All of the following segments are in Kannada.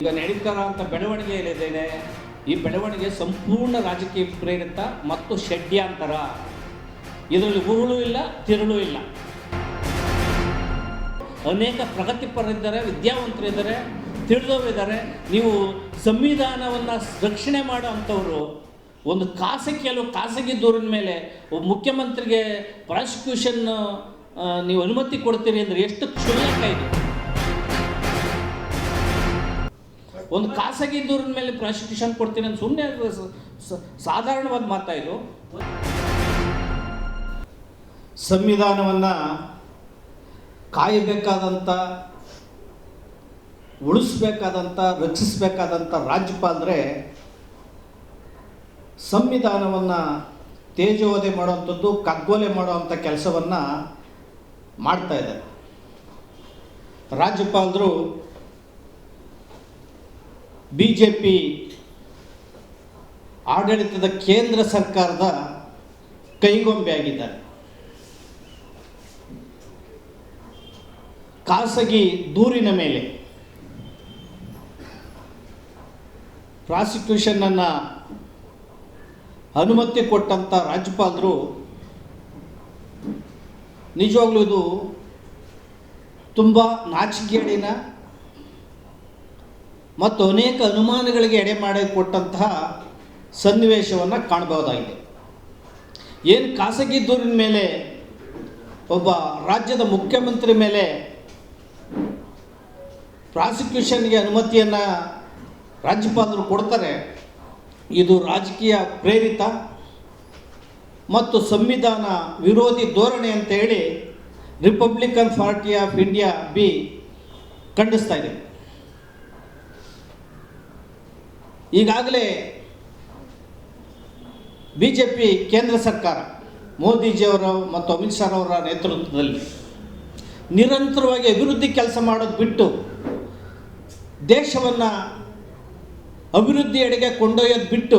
ಈಗ ನಡೀತಾರ ಅಂತ ಬೆಳವಣಿಗೆ ಏನಿದೆ ಈ ಬೆಳವಣಿಗೆ ಸಂಪೂರ್ಣ ರಾಜಕೀಯ ಪ್ರೇರಿತ ಮತ್ತು ಷಡ್ಯಾಂತರ. ಇದರಲ್ಲಿ ಉರುಳು ಇಲ್ಲ, ತಿರುಳು ಇಲ್ಲ. ಅನೇಕ ಪ್ರಗತಿಪರರಿದ್ದಾರೆ, ವಿದ್ಯಾವಂತರಿದ್ದಾರೆ ತಿಳಿದವರಿದ್ದಾರೆ ನೀವು ಸಂವಿಧಾನವನ್ನು ರಕ್ಷಣೆ ಮಾಡೋ ಅಂಥವ್ರು, ಒಂದು ಖಾಸಗಿ, ಕೆಲವು ಖಾಸಗಿ ದೂರಿನ ಮೇಲೆ ಮುಖ್ಯಮಂತ್ರಿಗೆ ಪ್ರಾಸಿಕ್ಯೂಷನ್ ನೀವು ಅನುಮತಿ ಕೊಡ್ತೀರಿ ಅಂದರೆ ಎಷ್ಟು ಕ್ಷುಲ್ಲಕ ಇದು? ಒಂದು ಖಾಸಗಿ ದೂರಿನ ಮೇಲೆ ಪ್ರಾಸಿಕ್ಯೂಷನ್ ಕೊಡ್ತೀನಿ ಅಂತ ಸುಮ್ಮನೆ ಸಾಧಾರಣವಾದ ಮಾತಾ ಇದು? ಸಂವಿಧಾನವನ್ನು ಕಾಯಬೇಕಾದಂಥ ಉಳಿಸ್ಬೇಕಾದಂಥ ರಕ್ಷಿಸಬೇಕಾದಂಥ ರಾಜ್ಯಪಾಲರೇ ಸಂವಿಧಾನವನ್ನು ತೇಜೋವಧೆ ಮಾಡುವಂಥದ್ದು, ಕಗ್ಗೊಲೆ ಮಾಡುವಂಥ ಕೆಲಸವನ್ನು ಮಾಡ್ತಾ ಇದ್ದಾರೆ. ರಾಜ್ಯಪಾಲರು ಬಿ ಜೆ ಪಿ ಆಡಳಿತದ ಕೇಂದ್ರ ಸರ್ಕಾರದ ಕೈಗೊಂಬೆ ಆಗಿದ್ದಾರೆ ಖಾಸಗಿ ದೂರಿನ ಮೇಲೆ ಪ್ರಾಸಿಕ್ಯೂಷನನ್ನು ಅನುಮತಿ ಕೊಟ್ಟಂಥ ರಾಜ್ಯಪಾಲರು ನಿಜವಾಗ್ಲೂ ಇದು ತುಂಬ ನಾಚಿಕೆಗೇಡಿನ ಮತ್ತು ಅನೇಕ ಅನುಮಾನಗಳಿಗೆ ಎಡೆ ಮಾಡಿ ಕೊಟ್ಟಂತಹ ಸನ್ನಿವೇಶವನ್ನು ಕಾಣಬಹುದಾಗಿದೆ. ಏನು ಖಾಸಗಿ ದೂರಿನ ಮೇಲೆ, ಒಬ್ಬ ರಾಜ್ಯದ ಮುಖ್ಯಮಂತ್ರಿ ಮೇಲೆ ಪ್ರಾಸಿಕ್ಯೂಷನ್ಗೆ ಅನುಮತಿಯನ್ನು ರಾಜ್ಯಪಾಲರು ಕೊಡ್ತಾರೆ, ಇದು ರಾಜಕೀಯ ಪ್ರೇರಿತ ಮತ್ತು ಸಂವಿಧಾನ ವಿರೋಧಿ ಧೋರಣೆ ಅಂತ ಹೇಳಿ Republican party of India B ಖಂಡಿಸ್ತಾ ಇದೆ. ಈಗಾಗಲೇ ಬಿ ಜೆ ಪಿ ಕೇಂದ್ರ ಸರ್ಕಾರ, ಮೋದಿಜಿಯವರು ಮತ್ತು ಅಮಿತ್ ಶಾ ಅವರ ನೇತೃತ್ವದಲ್ಲಿ ನಿರಂತರವಾಗಿ ಅಭಿವೃದ್ಧಿ ಕೆಲಸ ಮಾಡೋದು ಬಿಟ್ಟು ದೇಶವನ್ನು ಅಭಿವೃದ್ಧಿಯೆಡೆಗೆ ಕೊಂಡೊಯ್ಯೋದು ಬಿಟ್ಟು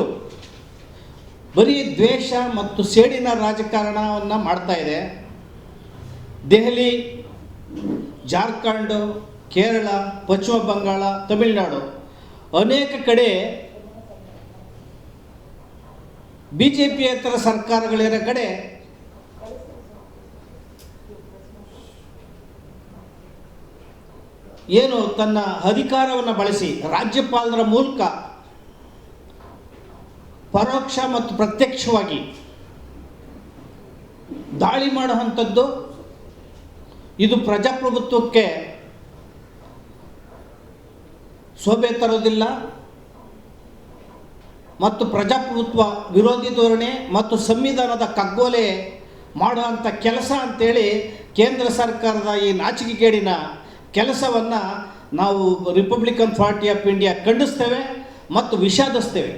ಬರೀ ದ್ವೇಷ ಮತ್ತು ಸೇಡಿನ ರಾಜಕಾರಣವನ್ನು ಮಾಡ್ತಾ ಇದೆ. ದೆಹಲಿ, ಜಾರ್ಖಂಡ್, ಕೇರಳ, ಪಶ್ಚಿಮ ಬಂಗಾಳ, ತಮಿಳುನಾಡು ಅನೇಕ ಕಡೆ ಬಿ ಜೆ ಪಿಯೇತರ ಸರ್ಕಾರಗಳಿರೋ ಕಡೆ ಏನು ತನ್ನ ಅಧಿಕಾರವನ್ನು ಬಳಸಿ ರಾಜ್ಯಪಾಲರ ಮೂಲಕ ಪರೋಕ್ಷ ಮತ್ತು ಪ್ರತ್ಯಕ್ಷವಾಗಿ ದಾಳಿ ಮಾಡುವಂಥದ್ದು ಇದು ಪ್ರಜಾಪ್ರಭುತ್ವಕ್ಕೆ ಶೋಭೆ ತರೋದಿಲ್ಲ ಮತ್ತು ಪ್ರಜಾಪ್ರಭುತ್ವ ವಿರೋಧಿ ಧೋರಣೆ ಮತ್ತು ಸಂವಿಧಾನದ ಕಗ್ಗೋಲೆ ಮಾಡುವಂಥ ಕೆಲಸ ಅಂತೇಳಿ ಕೇಂದ್ರ ಸರ್ಕಾರದ ಈ ನಾಚಿಕೆಗೇಡಿನ ಕೆಲಸವನ್ನು ನಾವು ರಿಪಬ್ಲಿಕನ್ ಪಾರ್ಟಿ ಆಫ್ ಇಂಡಿಯಾ ಖಂಡಿಸ್ತೇವೆ ಮತ್ತು ವಿಷಾದಿಸ್ತೇವೆ.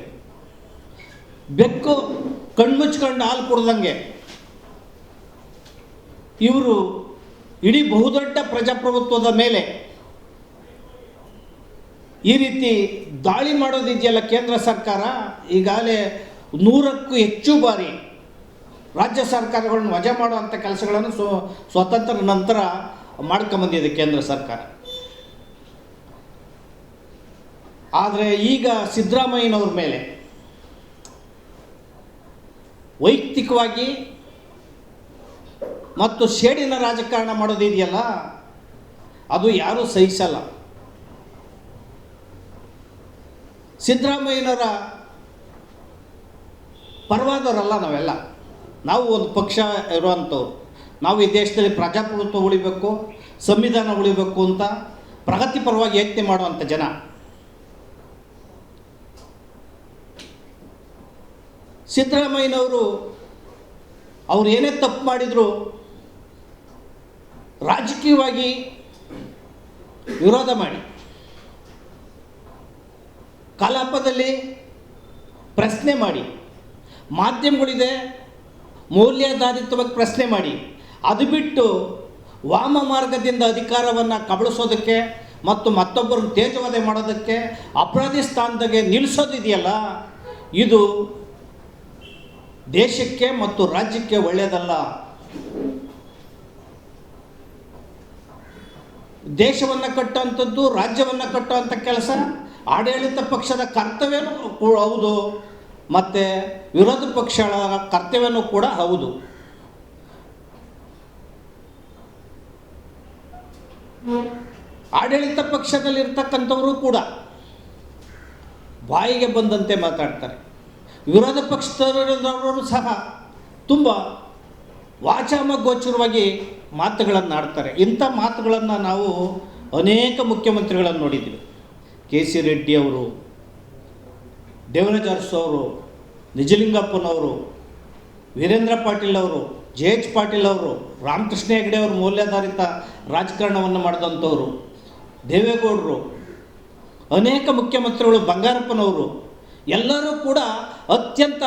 ಬೆಕ್ಕು ಕಣ್ಮುಚ್ಕೊಂಡು ಹಾಲು ಕುಡ್ದಂಗೆ. ಇವರು ಇಡೀ ಬಹುದೊಡ್ಡ ಪ್ರಜಾಪ್ರಭುತ್ವದ ಮೇಲೆ ಈ ರೀತಿ ದಾಳಿ ಮಾಡೋದಿದೆಯಲ್ಲ ಕೇಂದ್ರ ಸರ್ಕಾರ? ಈಗಾಗಲೇ ನೂರಕ್ಕೂ ಹೆಚ್ಚು ಬಾರಿ ರಾಜ್ಯ ಸರ್ಕಾರಗಳನ್ನು ವಜಾ ಮಾಡುವಂಥ ಕೆಲಸಗಳನ್ನು ಸ್ವ, ಸ್ವತಂತ್ರ ನಂತರ ಮಾಡ್ಕೊಂಬಂದಿದೆ ಕೇಂದ್ರ ಸರ್ಕಾರ. ಆದರೆ ಈಗ ಸಿದ್ದರಾಮಯ್ಯನವ್ರ ಮೇಲೆ ವೈಯಕ್ತಿಕವಾಗಿ ಮತ್ತು ಶೇಡಿನ ರಾಜಕಾರಣ ಮಾಡೋದಿದೆಯಲ್ಲ ಅದು ಯಾರೂ ಸಹಿಸಲ್ಲ. ಸಿದ್ದರಾಮಯ್ಯನವರ ಪರವಾದವರಲ್ಲ ನಾವೆಲ್ಲ. ನಾವು ಒಂದು ಪಕ್ಷ ಇರುವಂಥವ್ರು. ನಾವು ಈ ದೇಶದಲ್ಲಿ ಪ್ರಜಾಪ್ರಭುತ್ವ ಉಳಿಬೇಕು, ಸಂವಿಧಾನ ಉಳಿಬೇಕು ಅಂತ ಪ್ರಗತಿಪರವಾಗಿ ಯತ್ನೆ ಮಾಡುವಂಥ ಜನ. ಸಿದ್ದರಾಮಯ್ಯನವರು ಅವ್ರು ಏನೇ ತಪ್ಪು ಮಾಡಿದ್ರು ರಾಜಕೀಯವಾಗಿ ವಿರೋಧ ಮಾಡಿ. ಕಲಾಪದಲ್ಲಿ ಪ್ರಶ್ನೆ ಮಾಡಿ. ಮಾಧ್ಯಮಗಳಿದೆ ಮೌಲ್ಯಾಧಾರಿತವಾಗಿ ಪ್ರಶ್ನೆ ಮಾಡಿ. ಅದು ಬಿಟ್ಟು ವಾಮ ಮಾರ್ಗದಿಂದ ಅಧಿಕಾರವನ್ನು ಕಬಳಿಸೋದಕ್ಕೆ ಮತ್ತು ಮತ್ತೊಬ್ಬರನ್ನು ತೇಜವಾದ ಮಾಡೋದಕ್ಕೆ ಅಪರಾಧಿ ಸ್ಥಾನದಾಗೆ ನಿಲ್ಲಿಸೋದಿದೆಯಲ್ಲ ಇದು ದೇಶಕ್ಕೆ ಮತ್ತು ರಾಜ್ಯಕ್ಕೆ ಒಳ್ಳೆಯದಲ್ಲ. ದೇಶವನ್ನು ಕಟ್ಟುವಂಥದ್ದು ರಾಜ್ಯವನ್ನು ಕಟ್ಟುವಂಥ ಕೆಲಸ ಆಡಳಿತ ಪಕ್ಷದ ಕರ್ತವ್ಯನೂ ಕೂಡ ಹೌದು, ಮತ್ತು ವಿರೋಧ ಪಕ್ಷಗಳ ಕರ್ತವ್ಯನೂ ಕೂಡ ಹೌದು. ಆಡಳಿತ ಪಕ್ಷದಲ್ಲಿರ್ತಕ್ಕಂಥವರು ಕೂಡ ಬಾಯಿಗೆ ಬಂದಂತೆ ಮಾತಾಡ್ತಾರೆ. ವಿರೋಧ ಪಕ್ಷದವರು ಸಹ ತುಂಬ ವಾಚಾಮ ಗೋಚರವಾಗಿ ಮಾತುಗಳನ್ನು ಆಡ್ತಾರೆ ಇಂಥ ಮಾತುಗಳನ್ನು ನಾವು ಅನೇಕ ಮುಖ್ಯಮಂತ್ರಿಗಳನ್ನು ನೋಡಿದ್ದೀವಿ. ಕೆ ಸಿ ರೆಡ್ಡಿ ಅವರು, ದೇವರಾಜ ಅರಸು ಅವರು ನಿಜಲಿಂಗಪ್ಪನವರು ವೀರೇಂದ್ರ ಪಾಟೀಲ್ ಅವರು ಜೆ ಎಚ್ ಪಾಟೀಲ್ ಅವರು, ರಾಮಕೃಷ್ಣ ಹೆಗಡೆ ಅವರು ಮೌಲ್ಯಾಧಾರಿತ ರಾಜಕಾರಣವನ್ನು ಮಾಡಿದಂಥವರು, ದೇವೇಗೌಡರು, ಅನೇಕ ಮುಖ್ಯಮಂತ್ರಿಗಳು ಬಂಗಾರಪ್ಪನವರು, ಎಲ್ಲರೂ ಕೂಡ ಅತ್ಯಂತ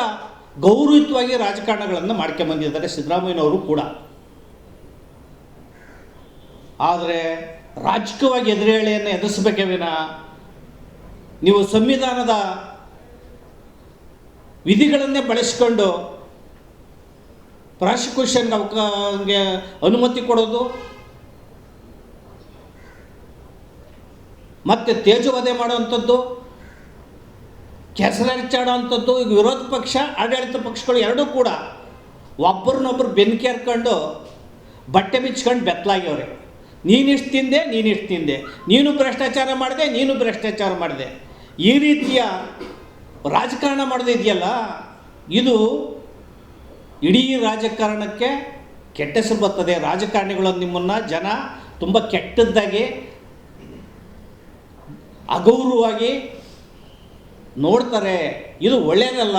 ಗೌರವಯುತವಾಗಿ ರಾಜಕಾರಣಗಳನ್ನು ಮಾಡ್ಕೊಂಬಂದಿದ್ದಾರೆ ಸಿದ್ದರಾಮಯ್ಯನವರು ಕೂಡ. ಆದರೆ ರಾಜಕೀಯವಾಗಿ ಎದುರೇಳೆಯನ್ನು ಎದುರಿಸಬೇಕೇ ನೀವು ಸಂವಿಧಾನದ ವಿಧಿಗಳನ್ನೇ ಬಳಸಿಕೊಂಡು ಪ್ರಾಸಿಕ್ಯೂಷನ್ ಅವಕಾಗೆ ಅನುಮತಿ ಕೊಡೋದು, ಮತ್ತು ತೇಜವಧೆ ಮಾಡುವಂಥದ್ದು ಕೆಸರಚ್ಚಾಡೋವಂಥದ್ದು ಈಗ ವಿರೋಧ ಪಕ್ಷ, ಆಡಳಿತ ಪಕ್ಷಗಳು ಎರಡೂ ಕೂಡ ಒಬ್ಬರನ್ನೊಬ್ಬರು ಬೆನ್ಕಿ ಹರ್ಕೊಂಡು ಬಟ್ಟೆ ಬಿಚ್ಕೊಂಡು ಬೆತ್ತಲಾಗ್ಯವ್ರೆ. ನೀನಿಷ್ಟು ತಿಂದೆ ನೀನಿಷ್ಟು ತಿಂದೆ. ನೀನು ಭ್ರಷ್ಟಾಚಾರ ಮಾಡಿದೆ, ನೀನು ಭ್ರಷ್ಟಾಚಾರ ಮಾಡಿದೆ. ಈ ರೀತಿಯ ರಾಜಕಾರಣ ಮಾಡೋದಿದೆಯಲ್ಲ ಇದು ಇಡೀ ರಾಜಕಾರಣಕ್ಕೆ ಕೆಟ್ಟ ಹೆಸರು ಬರ್ತದೆ. ರಾಜಕಾರಣಿಗಳು ನಿಮ್ಮನ್ನು ಜನ ತುಂಬ ಕೆಟ್ಟದ್ದಾಗಿ, ಅಗೌರವವಾಗಿ ನೋಡ್ತಾರೆ. ಇದು ಒಳ್ಳೆಯದಲ್ಲ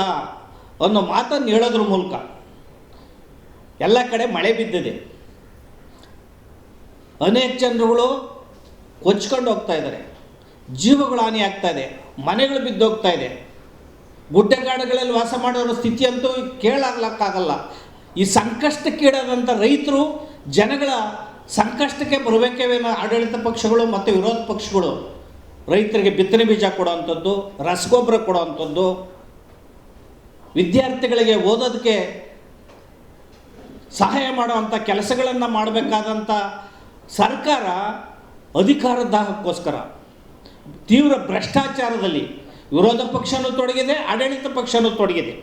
ಅನ್ನೋ ಮಾತನ್ನು ಹೇಳೋದ್ರ ಮೂಲಕ ಎಲ್ಲ ಕಡೆ ಮಳೆ ಬಿದ್ದಿದೆ. ಅನೇಕ ಜನರುಗಳು ಕೊಚ್ಕೊಂಡು ಹೋಗ್ತಾ ಇದ್ದಾರೆ. ಜೀವಗಳು ಹಾನಿ ಆಗ್ತಾ ಇದೆ, ಮನೆಗಳು ಬಿದ್ದೋಗ್ತಾ ಇದೆ. ಗುಡ್ಡಗಾಡುಗಳಲ್ಲಿ ವಾಸ ಮಾಡೋರ ಸ್ಥಿತಿ ಅಂತೂ ಕೇಳಾಗ್ಲಕ್ಕಾಗಲ್ಲ ಈ ಸಂಕಷ್ಟಕ್ಕೀಡಾದಂಥ ರೈತರು ಜನಗಳ ಸಂಕಷ್ಟಕ್ಕೆ ಬರಬೇಕೇವೇನೋ ಆಡಳಿತ ಪಕ್ಷಗಳು ಮತ್ತು ವಿರೋಧ ಪಕ್ಷಗಳು. ರೈತರಿಗೆ ಬಿತ್ತನೆ ಬೀಜ ಕೊಡೋವಂಥದ್ದು, ರಸಗೊಬ್ಬರ ಕೊಡೋವಂಥದ್ದು. ವಿದ್ಯಾರ್ಥಿಗಳಿಗೆ ಓದೋದಕ್ಕೆ ಸಹಾಯ ಮಾಡುವಂಥ ಕೆಲಸಗಳನ್ನು ಮಾಡಬೇಕಾದಂಥ ಸರ್ಕಾರ ಅಧಿಕಾರದ ದಾಹಕ್ಕೋಸ್ಕರ. ತೀವ್ರ ಭ್ರಷ್ಟಾಚಾರದಲ್ಲಿ ವಿರೋಧ ಪಕ್ಷನೂ ತೊಡಗಿದೆ, ಆಡಳಿತ ಪಕ್ಷನೂ ತೊಡಗಿದೆ.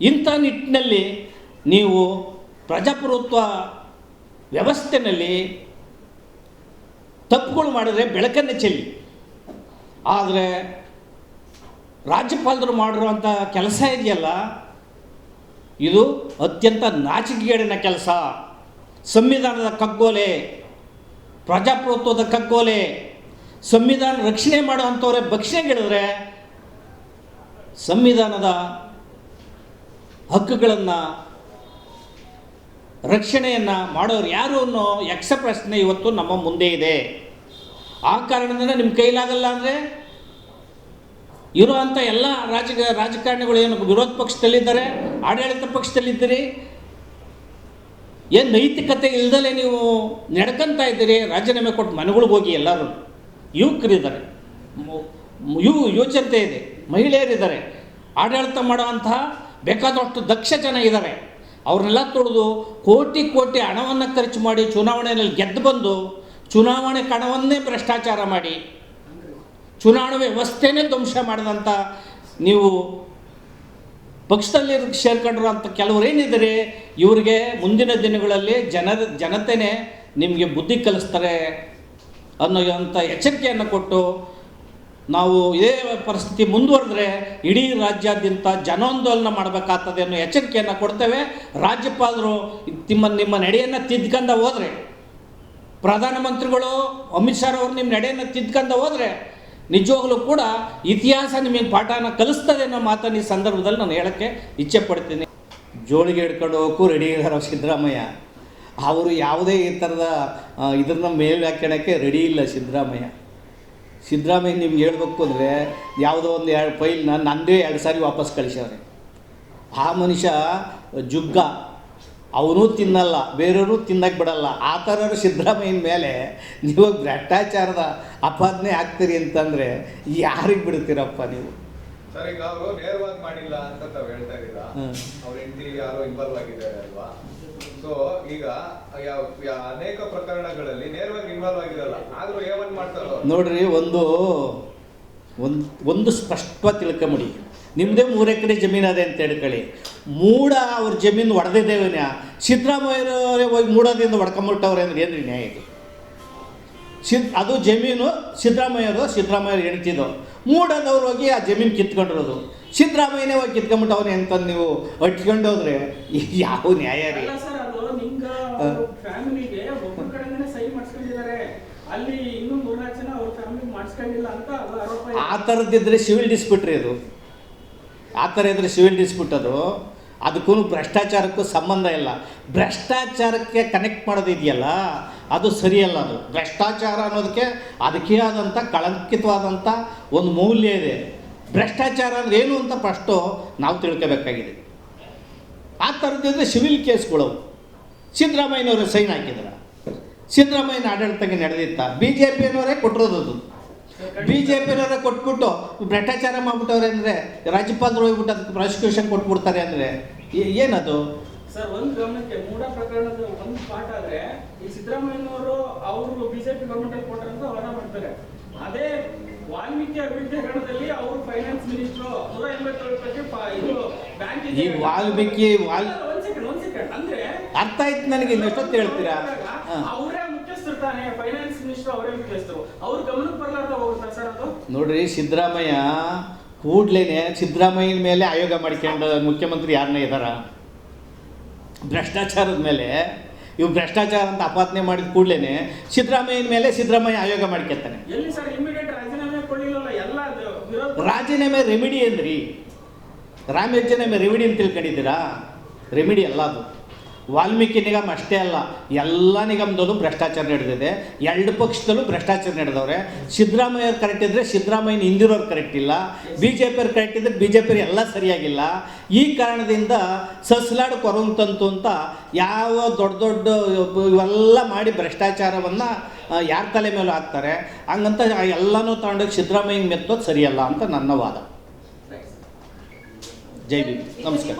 ಇಂಥ ನಿಟ್ಟಿನಲ್ಲಿ ನೀವು ಪ್ರಜಾಪ್ರಭುತ್ವ ವ್ಯವಸ್ಥೆಯಲ್ಲಿ ತಪ್ಪುಗಳು ಮಾಡಿದರೆ ಬೆಳಕನ್ನು ಚೆಲ್ಲಿ. ಆದರೆ ರಾಜ್ಯಪಾಲರು ಮಾಡಿರುವಂಥ ಕೆಲಸ ಇದೆಯಲ್ಲ, ಇದು ಅತ್ಯಂತ ನಾಚಿಕೆಗೇಡಿನ ಕೆಲಸ. ಸಂವಿಧಾನದ ಕಗ್ಗೋಲೆ, ಪ್ರಜಾಪ್ರಭುತ್ವದ ಕಗ್ಗೋಲೆ. ಸಂವಿಧಾನ ರಕ್ಷಣೆ ಮಾಡುವಂಥವ್ರೆ ಭಕ್ಷಣೆಗಿಡಿದ್ರೆ ಸಂವಿಧಾನದ ಹಕ್ಕುಗಳನ್ನು, ರಕ್ಷಣೆಯನ್ನು ಮಾಡೋರು ಯಾರು ಅನ್ನೋ ಯಕ್ಷ ಪ್ರಶ್ನೆ ಇವತ್ತು ನಮ್ಮ ಮುಂದೆ ಇದೆ. ಆ ಕಾರಣದಿಂದ ನಿಮ್ಮ ಕೈಲಾಗಲ್ಲ ಅಂದರೆ ಇರುವಂಥ ಎಲ್ಲ ರಾಜ ರಾಜಕಾರಣಿಗಳು ಏನು ವಿರೋಧ ಪಕ್ಷದಲ್ಲಿದ್ದಾರೆ, ಆಡಳಿತ ಪಕ್ಷದಲ್ಲಿದ್ದೀರಿ, ಏನು ನೈತಿಕತೆ ಇಲ್ದಲೇ ನೀವು ನಡ್ಕಂತ ಇದ್ದೀರಿ, ರಾಜೀನಾಮೆ ಕೊಟ್ಟು ಮನೆಗಳಿಗೆ ಹೋಗಿ ಎಲ್ಲರೂ. ಯುವಕರಿದ್ದಾರೆ. ಯು ಯೋಚನೆ ಇದೆ. ಮಹಿಳೆಯರಿದ್ದಾರೆ. ಆಡಳಿತ ಮಾಡುವಂತಹ ಬೇಕಾದಷ್ಟು ದಕ್ಷ ಜನ ಇದ್ದಾರೆ. ಅವ್ರನ್ನೆಲ್ಲ ತೊಳೆದು ಕೋಟಿ ಕೋಟಿ ಹಣವನ್ನು ಖರ್ಚು ಮಾಡಿ ಚುನಾವಣೆಯಲ್ಲಿ ಗೆದ್ದು ಬಂದು ಚುನಾವಣೆ ಕಣವನ್ನೇ ಭ್ರಷ್ಟಾಚಾರ ಮಾಡಿ, ಚುನಾವಣೆ ವ್ಯವಸ್ಥೆನೇ ಧ್ವಂಸ ಮಾಡಿದಂಥ ನೀವು ಪಕ್ಷದಲ್ಲಿ ಸೇರ್ಕೊಂಡಿರುವಂಥ ಕೆಲವರು ಏನಿದ್ದಾರೆ, ಇವರಿಗೆ ಮುಂದಿನ ದಿನಗಳಲ್ಲಿ ಜನರ ಜನತೆನೇ ನಿಮಗೆ ಬುದ್ಧಿ ಕಲಿಸ್ತಾರೆ. ಅನ್ನೋ ಅಂಥ ಎಚ್ಚರಿಕೆಯನ್ನು ಕೊಟ್ಟು ನಾವು ಇದೇ ಪರಿಸ್ಥಿತಿ ಮುಂದುವರೆದ್ರೆ ಇಡೀ ರಾಜ್ಯಾದ್ಯಂತ ಜನಾಂದೋಲನ ಮಾಡಬೇಕಾಗ್ತದೆ ಅನ್ನೋ ಎಚ್ಚರಿಕೆಯನ್ನು ಕೊಡ್ತೇವೆ. ರಾಜ್ಯಪಾಲರು ನಿಮ್ಮ ನಿಮ್ಮ ನಡೆಯನ್ನು ತಿದ್ಕೊಂಡ ಹೋದರೆ, ಪ್ರಧಾನಮಂತ್ರಿಗಳು ಅಮಿತ್ ಶಾ ಅವರು ನಿಮ್ಮ ನಡೆಯನ್ನು ತಿದ್ಕೊಂಡ ಹೋದರೆ ನಿಜವಾಗ್ಲೂ ಕೂಡ ಇತಿಹಾಸ ನಿಮಗೆ ಪಾಠನ ಕಲಿಸ್ತದೆ ಅನ್ನೋ ಮಾತನ್ನು ಈ ಸಂದರ್ಭದಲ್ಲಿ ನಾನು ಹೇಳೋಕ್ಕೆ ಇಚ್ಛೆ ಪಡ್ತೀನಿ. ಜೋಳಿಗೆ ಹಿಡ್ಕೊಂಡು ಹೋಗೋಕ್ಕೂ ರೆಡಿ ಇದ್ದಾರೆ ಸಿದ್ದರಾಮಯ್ಯ. ಅವರು ಯಾವುದೇ ಈ ಥರದ ಇದ್ರನ್ನ ಇದನ್ನ ಮೇಲ್ವ್ಯಾಖ್ಯಾನಕ್ಕೆ ರೆಡಿ ಇಲ್ಲ ಸಿದ್ದರಾಮಯ್ಯ. ಸಿದ್ದರಾಮಯ್ಯ ನಿಮ್ಗೆ ಹೇಳ್ಬೇಕು ಅಂದರೆ ಯಾವುದೋ ಒಂದು ಎರಡು ಫೈಲ್ನ ನಂದೇ ಎರಡು ಸಾರಿ ವಾಪಸ್ ಕಳಿಸ್ಯವ್ರೆ ಆ ಮನುಷ್ಯ ಜುಗ್ಗ. ಅವನು ತಿನ್ನಲ್ಲ ಬೇರೆಯವರು ತಿನ್ನಕ್ಕೆ ಬಿಡಲ್ಲ. ಆ ಥರ ಸಿದ್ದರಾಮಯ್ಯನ ಮೇಲೆ ನೀವು ಭ್ರಷ್ಟಾಚಾರದ ಅಪಾದನೆ ಆಗ್ತೀರಿ ಅಂತಂದರೆ ಯಾರಿಗೆ ಬಿಡ್ತೀರಪ್ಪ ನೀವು? ಸರ್ ಈಗ ಅವರು ನೇರವಾಗಿ ಮಾಡಿಲ್ಲ ಅಂತ ತಾವು ಹೇಳ್ತಾ ಇದ್ದೀರಾ. ಅವ್ರ ಹೆಂಡತಿ ಯಾರೋ ಇನ್ವಾಲ್ವ್ ಆಗಿದ್ದಾರೆ ಅಲ್ವಾ? ಸೊ ಈಗ ಯಾವ ಅನೇಕ ಪ್ರಕರಣಗಳಲ್ಲಿ ನೇರವಾಗಿ ಇನ್ವಾಲ್ವ್ ಆಗಿರಲ್ಲ. ಆದ್ರೂ ಏವನ್ ಮಾಡ್ತಾರೋ? ನೋಡ್ರಿ ಒಂದು ಒಂದು ಒಂದು ಸ್ಪಷ್ಟವಾಗಿ ತಿಳ್ಕೊಂಬಿಡಿ ನಿಮ್ಮದೇ ಮೂರು ಎಕರೆ ಜಮೀನು ಅದೇ ಅಂತ ಹೇಳ್ಕೊಳ್ಳಿ. ಮೂಡ ಅವ್ರ ಜಮೀನು ಹೊಡೆದಿದ್ದೇವೆ ಸಿದ್ದರಾಮಯ್ಯರವರೇ ಹೋಗಿ ಮೂಡದಿಂದ ಹೊಡ್ಕೊಂಬಿಟ್ಟವ್ರೆ ಅಂದ್ರೆ ಏನು ನ್ಯಾಯ ಇದು? ಸಿದ್ ಅದು ಜಮೀನು ಸಿದ್ದರಾಮಯ್ಯರು ಸಿದ್ದರಾಮಯ್ಯರು ಹೆಣ್ತಿದ್ದು ಮೂಡದವ್ರು ಹೋಗಿ ಆ ಜಮೀನು ಕಿತ್ಕೊಂಡಿರೋದು. ಸಿದ್ದರಾಮಯ್ಯನೇ ಹೋಗಿ ಕಿತ್ಕೊಂಬಿಟ್ಟವ್ರೆ ಅಂತ ನೀವು ಅಟ್ಕೊಂಡೋದ್ರೆ ಯಾವ ನ್ಯಾಯ ರೀ ಅಲ್ಲ ಸರ್ ಅದು ನಿಮ್ಗ ಫ್ಯಾಮಿಲಿಗೆ ಒಬ್ಬರ ಸಹಿ ಮಾಡಿಸ್ಕೊಂಡಿದ್ದಾರೆ. ಅಲ್ಲಿ ಇನ್ನೂ ಮೂರ್ನಾಲ್ಕು ಜನ ಅವ್ರ ಫ್ಯಾಮಿಲಿ ಮಾಡಿಸ್ಕೊಂಡಿಲ್ಲ ಅಂತ ಆರೋಪ ಆ ಥರದ್ದಿದ್ರೆ ಸಿವಿಲ್ ಡಿಸ್ಪ್ಯೂಟ್ ರೀ ಅದು. ಆ ಥರ ಇದ್ರೆ ಸಿವಿಲ್ ಡಿಸ್ಪ್ಯೂಟ್ ಅದು. ಅದಕ್ಕೂ ಭ್ರಷ್ಟಾಚಾರಕ್ಕೂ ಸಂಬಂಧ ಇಲ್ಲ. ಭ್ರಷ್ಟಾಚಾರಕ್ಕೆ ಕನೆಕ್ಟ್ ಮಾಡೋದು ಇದೆಯಲ್ಲ ಅದು ಸರಿಯಲ್ಲ ಅದು. ಭ್ರಷ್ಟಾಚಾರ ಅನ್ನೋದಕ್ಕೆ ಅದಕ್ಕೆ ಆದಂಥ ಕಳಂಕಿತವಾದಂಥ ಒಂದು ಮೌಲ್ಯ ಇದೆ. ಭ್ರಷ್ಟಾಚಾರ ಅಂದ್ರೆ ಏನು ಅಂತ ಫಸ್ಟು ನಾವು ತಿಳ್ಕೋಬೇಕಾಗಿದೆ. ಆ ಥರದ್ದಿದ್ರೆ ಸಿವಿಲ್ ಕೇಸ್ಗಳು ಸಿದ್ದರಾಮಯ್ಯನವರು ಸೈನ್ ಹಾಕಿದ್ರ. ಸಿದ್ದರಾಮಯ್ಯನ ಆಡಳಿತಕ್ಕೆ ನಡೆದಿತ್ತ. ಬಿ ಜೆ ಪಿಯನವರೇ ಕೊಟ್ಟಿರೋದು ಬಿ ಜೆ ಪಿಯವರೇ ಕೊಟ್ಬಿಟ್ಟು ಭ್ರಷ್ಟಾಚಾರ ಮಾಡ್ಬಿಟ್ಟವ್ರೆ ಅಂದರೆ ರಾಜ್ಯಪಾಲರು ಹೋಗ್ಬಿಟ್ಟು ಅದಕ್ಕೆ ಪ್ರಾಸಿಕ್ಯೂಷನ್ ಕೊಟ್ಬಿಡ್ತಾರೆ ಅಂದರೆ ಏನದು? ಸರ್ ಒಂದು ಗಮನಕ್ಕೆ ಮೂಡ ಪ್ರಕರಣದ ಒಂದು ಪಾಠ ಆದರೆ ಈ ಸಿದ್ದರಾಮಯ್ಯನವರು ಅವರು ಬಿಜೆಪಿ ಗೌರ್ಮೆಂಟಲ್ಲಿ ಕೊಟ್ಟರಂತ ಹೊರ ಮಾಡ್ತಾರೆ. ಅದೇ ವಾಲ್ಮೀಕಿ ಅಭಿವೃದ್ಧಿ ಹಗರಣದಲ್ಲಿ ಅವರು ಫೈನಾನ್ಸ್ ಮಿನಿಸ್ಟರ್ ನೂರ ಎಂಬತ್ತೇಳು ಕೋಟಿ ಪ- ಇದು ಬ್ಯಾಂಕ್ ಈ ವಾಲ್ಮೀಕಿ ವಾಲ್ ಒಂದ್ ಸೆಕೆಂಡ್ ಒಂದ್ ಸೆಕೆಂಡ್ ಅಂದ್ರೆ ಅರ್ಥ ಆಯ್ತು ನನಗೆ ಇನ್ನೆಷ್ಟೊತ್ತು ಹೇಳ್ತೀರಾ? ನೋಡ್ರಿ ಸಿದ್ದರಾಮಯ್ಯ ಕೂಡ್ಲೇನೆ ಸಿದ್ದರಾಮಯ್ಯನ ಮೇಲೆ ಆಯೋಗ ಮಾಡ್ಕೊಂಡು ಮುಖ್ಯಮಂತ್ರಿ ಯಾರನ್ನ ಇದ್ದಾರ ಭ್ರಷ್ಟಾಚಾರದ ಮೇಲೆ. ಇವು ಭ್ರಷ್ಟಾಚಾರ ಅಂತ ಅಪಾದನೆ ಮಾಡಿದ ಕೂಡ್ಲೇನೆ ಸಿದ್ದರಾಮಯ್ಯನ ಮೇಲೆ ಸಿದ್ದರಾಮಯ್ಯ ಆಯೋಗ ಮಾಡ್ಕೊತಾನೆ. ರಾಜೀನಾಮೆ ರೆಮಿಡಿ ಅಂದ್ರಿ ರಾಮರಾಜೀನಾಮೆ ರೆಮಿಡಿ ಅಂತ ತಿಳ್ಕೊಂಡಿದ್ದೀರಾ? ರೆಮಿಡಿ ಅಲ್ಲ ಅದು. ವಾಲ್ಮೀಕಿ ನಿಗಮ ಅಷ್ಟೇ ಅಲ್ಲ ಎಲ್ಲ ನಿಗಮದಲ್ಲೂ ಭ್ರಷ್ಟಾಚಾರ ನಡೆದಿದೆ. ಎರಡು ಪಕ್ಷದಲ್ಲೂ ಭ್ರಷ್ಟಾಚಾರ ನಡೆದವ್ರೆ. ಸಿದ್ದರಾಮಯ್ಯ ಕರೆಕ್ಟ್ ಇದ್ದರೆ ಸಿದ್ದರಾಮಯ್ಯನ ಹಿಂದಿರೋರು ಕರೆಕ್ಟ್ ಇಲ್ಲ. ಬಿ ಜೆ ಪಿಯವ್ರು ಕರೆಕ್ಟ್ ಇದ್ದರೆ ಬಿ ಜೆ ಪಿಯವ್ರು ಎಲ್ಲ ಸರಿಯಾಗಿಲ್ಲ. ಈ ಕಾರಣದಿಂದ ಸಸ್ಲಾಡು ಕೊರಂತಂತು ಅಂತ ಯಾವ ದೊಡ್ಡ ದೊಡ್ಡ ಇವೆಲ್ಲ ಮಾಡಿ ಭ್ರಷ್ಟಾಚಾರವನ್ನು ಯಾರ ತಲೆ ಮೇಲೂ ಹಾಕ್ತಾರೆ. ಹಂಗಂತ ಎಲ್ಲನೂ ತಗೊಂಡೋಗಿ ಸಿದ್ದರಾಮಯ್ಯನ ಮೆತ್ತೋದು ಸರಿಯಲ್ಲ ಅಂತ ನನ್ನ ವಾದ. ಜೈ ಭೀಮ್. ನಮಸ್ಕಾರ.